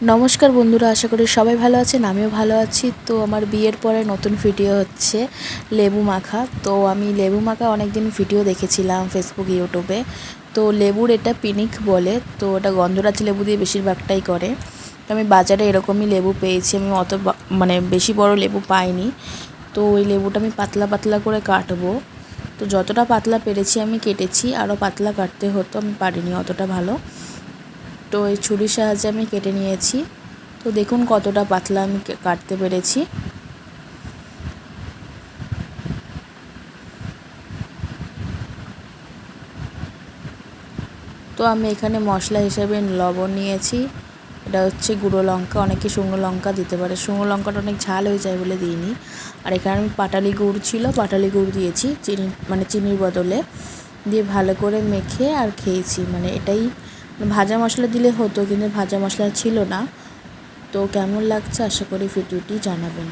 নমস্কার বন্ধুরা, আশা করি সবাই ভালো আছেন, আমিও ভালো আছি। তো আমার বিয়ের পরে নতুন ভিডিও হচ্ছে লেবু মাখা। তো আমি লেবু মাখা অনেক দিন ভিডিও দেখেছিলাম ফেসবুক ইউটিউবে তো লেবুর এটা পিনিক বলে, তো ওটা গন্ধরাজ লেবু দিয়ে বেশিরভাগটাই করে। তো আমি বাজারে এরকমই লেবু পেয়েছি, আমি অত মানে বেশি বড় লেবু পাইনি। তো ওই লেবুটা আমি পাতলা পাতলা করে কাটবো। তো যতটা পাতলা পেরেছি আমি কেটেছি, আরও পাতলা কাটতে হতো, আমি পারিনি অতটা ভালো। তো এই ছুরির সাহায্যে আমি কেটে নিয়েছি। তো দেখুন কতটা পাতলা আমি কাটতে পেরেছি। তো আমি এখানে মশলা হিসেবে লবণ নিয়েছি। এটা হচ্ছে গুঁড়ো লঙ্কা, অনেকে শুকনো লঙ্কা দিতে পারে। শুকনো লঙ্কাটা অনেক ঝাল হয়ে যায় বলে দিইনি। আর এখানে আমি পাটালি গুড় ছিল, পাটালি গুড় দিয়েছি, চিনি মানে চিনির বদলে। দিয়ে ভালো করে মেখে আর খেয়েছি। মানে এটাই ভাজা মশলা দিলে হতো, কিন্তু ভাজা মশলা ছিল না। তো কেমন লাগছে? আশা করি ভিডিওটি জানাবেন।